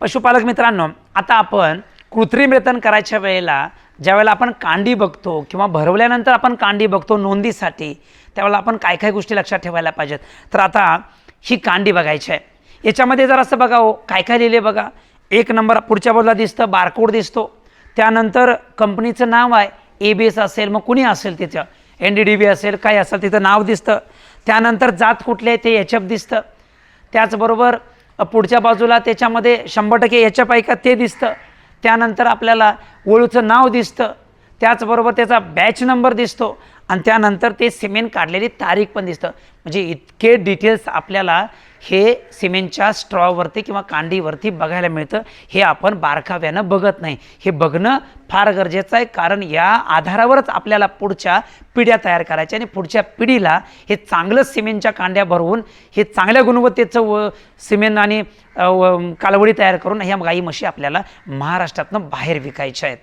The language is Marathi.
पशुपालक मित्रांनो आता आपण कृत्रिम रेतन करायच्या वेळेला ज्यावेळेला आपण कांडी बघतो किंवा भरवल्यानंतर आपण कांडी बघतो नोंदीसाठी त्यावेळेला आपण काय काय गोष्टी लक्षात ठेवायला पाहिजेत? तर आता ही कांडी बघायची आहे. याच्यामध्ये जर असं बघा हो काय काय लिहिले बघा. एक नंबर पुढच्या बाजूला दिसतं बारकोड दिसतो. त्यानंतर कंपनीचं नाव आहे ए बी एस असेल मग कुणी असेल तिथं? एन डी डी बी असेल काय असेल तिथं नाव दिसतं. त्यानंतर जात कुठले ते एच एफ दिसतं. त्याचबरोबर पुढच्या बाजूला त्याच्यामध्ये शंभर टक्के याच्या पायका ते दिसतं. त्यानंतर आपल्याला वळूचं नाव दिसतं. त्याचबरोबर त्याचा बॅच नंबर दिसतो आणि त्यानंतर ते सिमेंट काढलेली तारीख पण दिसतं. म्हणजे इतके डिटेल्स आपल्याला हे सिमेंटच्या स्ट्रॉवरती किंवा कांडीवरती बघायला मिळतं. हे आपण बारकाव्यानं बघत नाही. हे बघणं फार गरजेचं आहे कारण या आधारावरच आपल्याला पुढच्या पिढ्या तयार करायच्या आणि पुढच्या पिढीला हे चांगलं सिमेंटच्या कांड्या भरवून हे चांगल्या गुणवत्तेचं व सिमेंट आणि कालवडी तयार करून ह्या गाई म्हशी आपल्याला महाराष्ट्रातनं बाहेर विकायच्या आहेत.